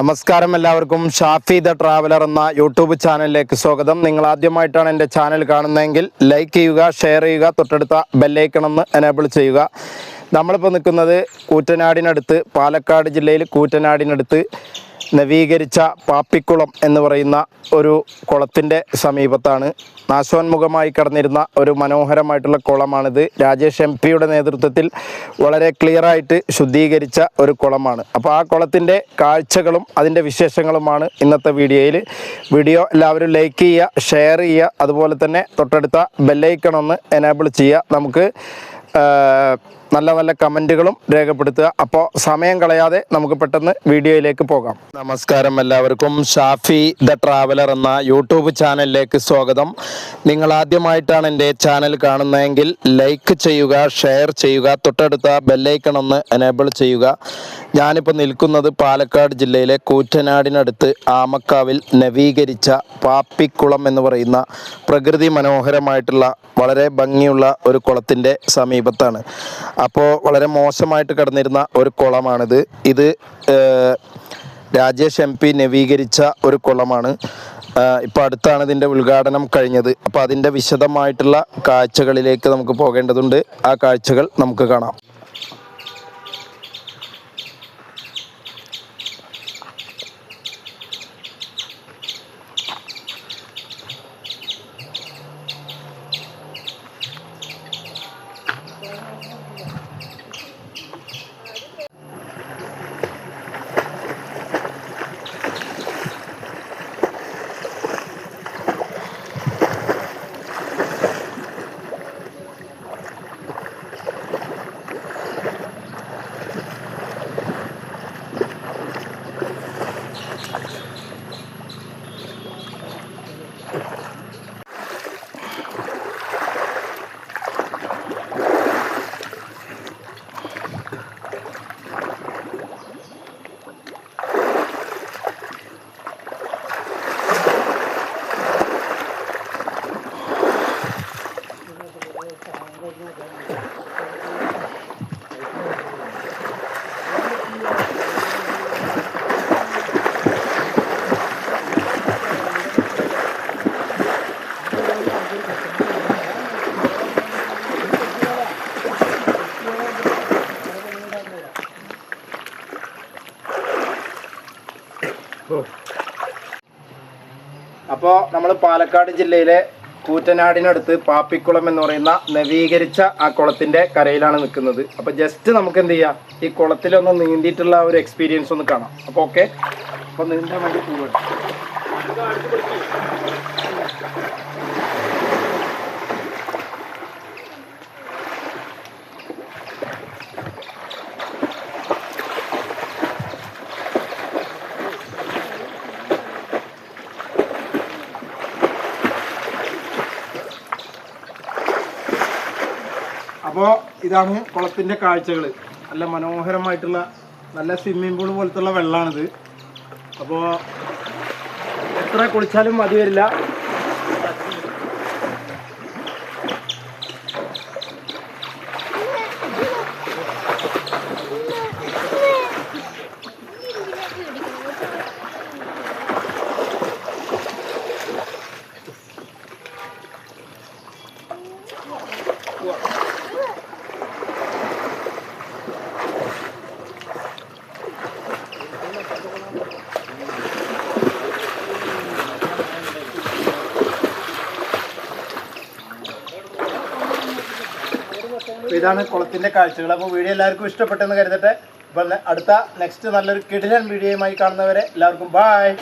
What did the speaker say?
നമസ്കാരം എല്ലാവർക്കും. Shafi the traveller എന്ന യൂട്യൂബ് ചാനലിലേക്ക് സ്വാഗതം. നിങ്ങൾ ആദ്യമായിട്ടാണ് എന്റെ ചാനൽ കാണുന്നതെങ്കിൽ ലൈക്ക് ചെയ്യുക ഷെയർ ചെയ്യുക തൊട്ടടുത്ത ബെല്ലൈക്കണമെന്ന് എനേബിൾ ചെയ്യുക. നമ്മളിപ്പോൾ നിൽക്കുന്നത് കൂറ്റനാടിനടുത്ത് പാലക്കാട് ജില്ലയിൽ കൂറ്റനാടിനടുത്ത്. നവീകരിച്ച പാപ്പിക്കുളം എന്ന് പറയുന്ന ഒരു കുളത്തിന്റെ സമീപത്താണ്. നാശോന്മുഖമായി കടന്നിരുന്ന ഒരു മനോഹരമായിട്ടുള്ള കുളമാണിത്. രാജേഷ് എം പിയുടെ നേതൃത്വത്തിൽ വളരെ ക്ലിയറായിട്ട് ശുദ്ധീകരിച്ച ഒരു കുളമാണ്. അപ്പോൾ ആ കുളത്തിന്റെ കാഴ്ചകളും അതിന്റെ വിശേഷങ്ങളുമാണ് ഇന്നത്തെ വീഡിയോയിൽ. വീഡിയോ എല്ലാവരും ലൈക്ക് ചെയ്യുക ഷെയർ ചെയ്യുക അതുപോലെ തന്നെ തൊട്ടടുത്ത ബെല്ലൈക്കണമെന്ന് എനേബിൾ ചെയ്യുക. നമുക്ക് നല്ല നല്ല കമന്റുകളും രേഖപ്പെടുത്തുക. അപ്പോൾ സമയം കളയാതെ നമുക്ക് പെട്ടെന്ന് വീഡിയോയിലേക്ക് പോകാം. നമസ്കാരം എല്ലാവർക്കും. ഷാഫി ദ ട്രാവലർ എന്ന യൂട്യൂബ് ചാനലിലേക്ക് സ്വാഗതം. നിങ്ങൾ ആദ്യമായിട്ടാണ് എന്റെ ചാനൽ കാണുന്നതെങ്കിൽ ലൈക്ക് ചെയ്യുക ഷെയർ ചെയ്യുക തൊട്ടടുത്ത ബെല്ലൈക്കൺ ഒന്ന് എനേബിൾ ചെയ്യുക. ഞാനിപ്പോൾ നിൽക്കുന്നത് പാലക്കാട് ജില്ലയിലെ കൂറ്റനാടിനടുത്ത് ആമക്കാവിൽ നവീകരിച്ച പാപ്പിക്കുളം എന്ന് പറയുന്ന പ്രകൃതി മനോഹരമായിട്ടുള്ള വളരെ ഭംഗിയുള്ള ഒരു കുളത്തിന്റെ സമീപത്താണ്. അപ്പോൾ വളരെ മോശമായിട്ട് കിടന്നിരുന്ന ഒരു കുളമാണിത്. ഇത് രാജേഷ് എം പി നവീകരിച്ച ഒരു കുളമാണ്. ഇപ്പോൾ അടുത്താണ് ഇതിന്റെ ഉദ്ഘാടനം കഴിഞ്ഞത്. അപ്പോൾ അതിന്റെ വിശദമായിട്ടുള്ള കാഴ്ചകളിലേക്ക് നമുക്ക് പോകേണ്ടതുണ്ട്. ആ കാഴ്ചകൾ നമുക്ക് കാണാം. അപ്പോൾ നമ്മൾ പാലക്കാട് ജില്ലയിലെ കൂറ്റനാടിനടുത്ത് പാപ്പിക്കുളം എന്ന് പറയുന്ന നവീകരിച്ച ആ കുളത്തിന്റെ കരയിലാണ് നിൽക്കുന്നത്. അപ്പോൾ ജസ്റ്റ് നമുക്ക് എന്ത് ചെയ്യാം? ഈ കുളത്തിലൊന്ന് നീന്തിയിട്ടുള്ള ഒരു എക്സ്പീരിയൻസ് ഒന്ന് കാണാം. അപ്പോൾ ഓക്കെ അപ്പോൾ നീന്താൻ വേണ്ടി പോവുക അപ്പോൾ ഇതാണ് കുളത്തിന്റെ കാഴ്ചകൾ നല്ല മനോഹരമായിട്ടുള്ള നല്ല സ്വിമ്മിംഗ് പൂൾ പോലത്തുള്ള വെള്ളമാണിത് അപ്പോൾ എത്ര കുളിച്ചാലും മതി വരില്ല. ഇതാണ് കുളത്തിന്റെ കാഴ്ചകൾ. അപ്പോൾ വീഡിയോ എല്ലാവർക്കും ഇഷ്ടപ്പെട്ടെന്ന് കരുതട്ടെ. അപ്പം അടുത്ത നെക്സ്റ്റ് നല്ലൊരു കിടിലൻ വീഡിയോയുമായി കാണുന്നവരെ എല്ലാവർക്കും ബായ്